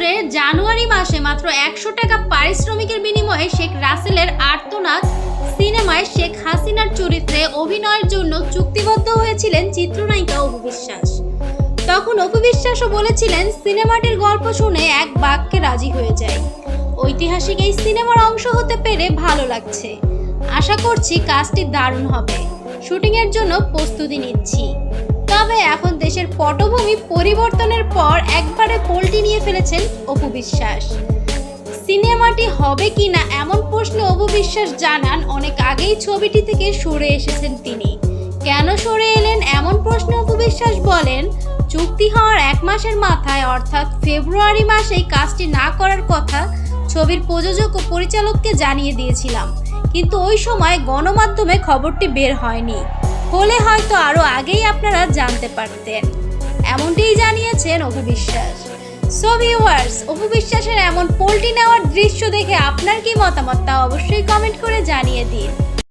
বছরের জানুয়ারি মাসে মাত্র একশো টাকা পারিশ্রমিকের বিনিময়ে শেখ রাসেলের আর্তনাদ সিনেমায় শেখ হাসিনার চরিত্রে অভিনয়ের জন্য চুক্তিবদ্ধ হয়েছিলেন চিত্রনায়িকা অপু বিশ্বাস। তখন অপু বিশ্বাসও বলেছিলেন, সিনেমাটির গল্প শুনে এক বাক্যে রাজি হয়ে যায় ঐতিহাসিক এই সিনেমার অংশ হতে পেরে ভালো লাগছে। আশা করছি কাজটি দারুণ হবে। শুটিংয়ের জন্য প্রস্তুতি নিচ্ছি। তবে এখন দেশের পটভূমি পরিবর্তনের পর একবারে পোল্টি ফেলেছেন অপু বিশ্বাস। সিনেমাটি হবে কিনা এমন প্রশ্নে অপু বিশ্বাস জানান অনেক আগেই ছবিটি থেকে সরে এসেছেন তিনি। কেন সরে এলেন এমন প্রশ্নে অপু বিশ্বাস বলেন, চুক্তি হওয়ার এক মাসের মাথায়, অর্থাৎ ফেব্রুয়ারি মাসেই কাজটি না করার কথা ছবির প্রযোজক ও পরিচালককে জানিয়ে দিয়েছিলাম। কিন্তু ওই সময় গণমাধ্যমে খবরটি বের হয়নি। হলে হয়তো আরও আগেই আপনারা জানতে পারতেন। এমনটিই জানিয়েছেন অপু বিশ্বাস। সো ভিউয়ার্স অপু এমন পোল্ট্রি নেওয়ার দৃশ্য দেখে আপনার কি মতামত তা অবশ্যই কমেন্ট করে জানিয়ে দিন।